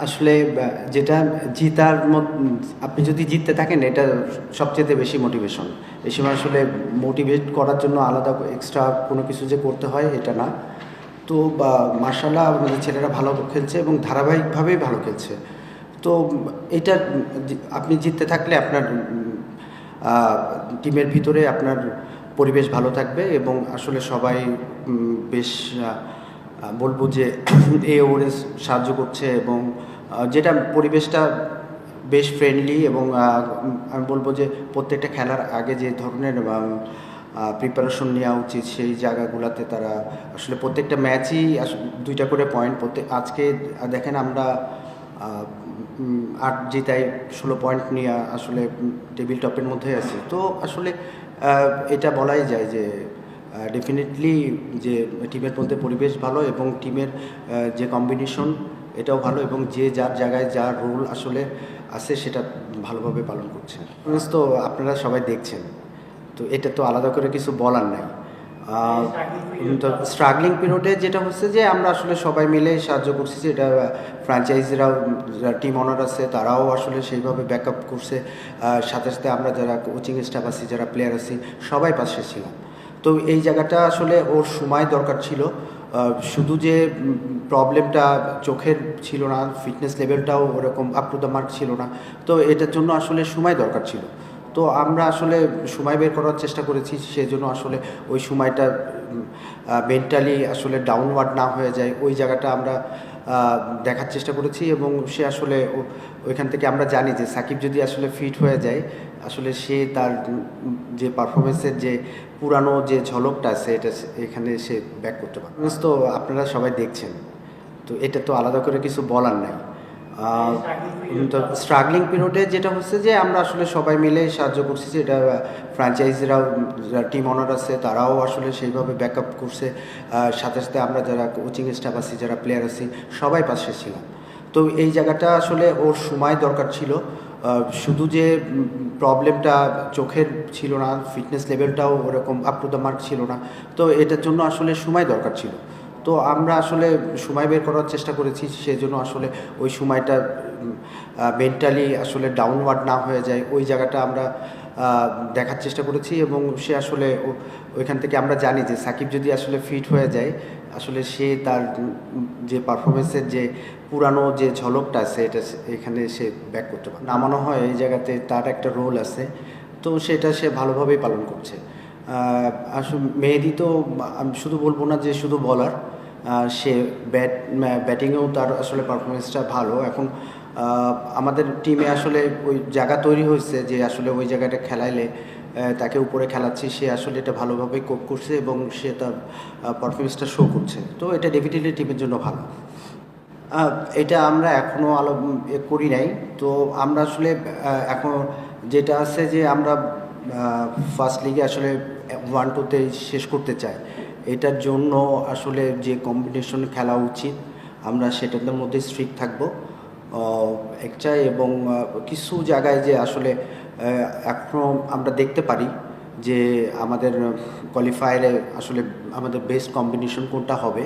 আসলে যেটা জিতার মত- আপনি যদি জিততে থাকেন, এটা সবচেয়ে বেশি মোটিভেশন এই সময় আসলে মোটিভেট করার জন্য আলাদা এক্সট্রা কোনো কিছু যে করতে হয়, এটা না। তো, বা, মার্শাল্লাহ আমাদের ছেলেরা ভালো খেলছে এবং ধারাবাহিকভাবেই ভালো খেলছে। তো, এটা আপনি জিততে থাকলে আপনার টিমের ভিতরে আপনার পরিবেশ ভালো থাকবে এবং আসলে সবাই বেশ বলব যে এ ওরে সাহায্য করছে এবং যেটা পরিবেশটা বেশ ফ্রেন্ডলি এবং আমি বলব যে প্রত্যেকটা খেলার আগে যে ধরনের প্রিপারেশন নেওয়া উচিত সেই জায়গাগুলোতে তারা আসলে প্রত্যেকটা ম্যাচই দুইটা করে পয়েন্ট প্রত্যেক, আজকে দেখেন আমরা আট জিতাই ষোলো পয়েন্ট নিয়ে আসলে টেবিল টপের মধ্যে আছি। তো আসলে এটা বলাই যায় যে ডেফিনেটলি যে টিমের মধ্যে পরিবেশ ভালো এবং টিমের যে কম্বিনেশন এটাও ভালো এবং যে যার জায়গায় যার রোল আসলে আছে সেটা ভালোভাবে পালন করছে। তো আপনারা সবাই দেখছেন, তো এটা তো আলাদা করে কিছু বলার নাই। স্ট্রাগলিং পিরিয়ডে যেটা হচ্ছে যে আমরা আসলে সবাই মিলে সাহায্য করছি যেটা ফ্র্যাঞ্চাইজিরাও যারা টিম অনার আছে তারাও আসলে সেইভাবে ব্যাকআপ করছে। সাথে সাথে আমরা যারা কোচিং স্টাফ আছি, যারা প্লেয়ার আছি, সবাই পাশে ছিলাম। তো এই জায়গাটা আসলে ওর সময় দরকার ছিল। শুধু যে প্রবলেমটা চোখের ছিল না ফিটনেস লেভেলটাও ওরকম আপ টু দ্য মার্ক ছিল না, তো এটার জন্য আসলে সময় দরকার ছিল। তো আমরা আসলে সময় বের করার চেষ্টা করেছি, সেজন্য আসলে ওই সময়টা মেন্টালি আসলে ডাউনওয়ার্ড না হয়ে যায়। ওই জায়গাটা আমরা দেখার চেষ্টা করেছি এবং সে আসলে ওইখান থেকে আমরা জানি যে সাকিব যদি আসলে ফিট হয়ে যায়, আসলে সে তার যে পারফরমেন্সের যে পুরানো যে ঝলকটা আছে, এটা এখানে সে ব্যাক করতে পারে তো আপনারা সবাই দেখছেন। তো এটা তো আলাদা করে কিছু বলার নাই। স্ট্রাগলিং পিরিয়ডে যেটা হচ্ছে যে আমরা আসলে সবাই মিলে সাহায্য করছি যেটা ফ্র্যাঞ্চাইজিরাও টিম অনার আছে, তারাও আসলে সেইভাবে ব্যাক আপ করছে সাথে সাথে আমরা যারা কোচিং স্টাফ আছি, যারা প্লেয়ার আছি, সবাই পাশে ছিলাম। তো এই জায়গাটা আসলে ওর সময় দরকার ছিল। শুধু যে প্রবলেমটা চোখের ছিল না ফিটনেস লেভেলটাও ওরকম আপ টু দ্য মার্ক ছিল না। তো এটার জন্য আসলে সময় দরকার ছিল। তো আমরা আসলে সময় বের করার চেষ্টা করেছি, সেজন্য আসলে ওই সময়টা মেন্টালি আসলে ডাউনওয়ার্ড না হয়ে যায়। ওই জায়গাটা আমরা দেখার চেষ্টা করেছি এবং সে আসলে ওইখান থেকে আমরা জানি যে সাকিব যদি আসলে ফিট হয়ে যায়, আসলে সে তার যে পারফরমেন্সের যে পুরানো যে ঝলকটা আছে, এটা এখানে সে ব্যাক করতে পারে। নামানো হয় এই জায়গাতে তার একটা রোল আছে, তো সেটা সে ভালোভাবেই পালন করছে। আসলে মেহেদি তো আমি শুধু বলব না যে শুধু বলার সে ব্যাট ব্যাটিংয়েও তার আসলে পারফরমেন্সটা ভালো। এখন আমাদের টিমে আসলে ওই জায়গা তৈরি হয়েছে যে আসলে ওই জায়গাটা খেলাইলে তাকে উপরে খেলাচ্ছি, সে আসলে এটা ভালোভাবে কোপ করছে এবং সে তার পারফরমেন্সটা শো করছে। তো এটা ডেফিনেটলি টিমের জন্য ভালো। এটা আমরা এখনও আলো করি নাই। তো আমরা আসলে এখন যেটা আছে যে আমরা ফার্স্ট লিগে আসলে ওয়ান টুতে শেষ করতে চাই এটার জন্য আসলে যে কম্বিনেশন খেলা উচিত, আমরা সেটার মধ্যে স্ট্রিক্ট থাকব। একটা এবং কিছু জায়গায় যে আসলে এখনও আমরা দেখতে পারি যে আমাদের কোয়ালিফায়ারে আসলে আমাদের বেস্ট কম্বিনেশন কোনটা হবে,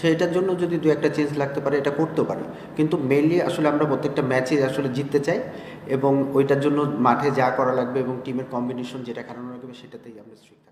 সেটার জন্য যদি দু একটা চেঞ্জ লাগতে পারে, এটা করতে পারি। কিন্তু মেনলি আসলে আমরা প্রত্যেকটা ম্যাচে আসলে জিততে চাই এবং ওইটার জন্য মাঠে যা করা লাগবে এবং টিমের কম্বিনেশন যেটা খেলানো লাগবে, সেটাতেই আমরা strict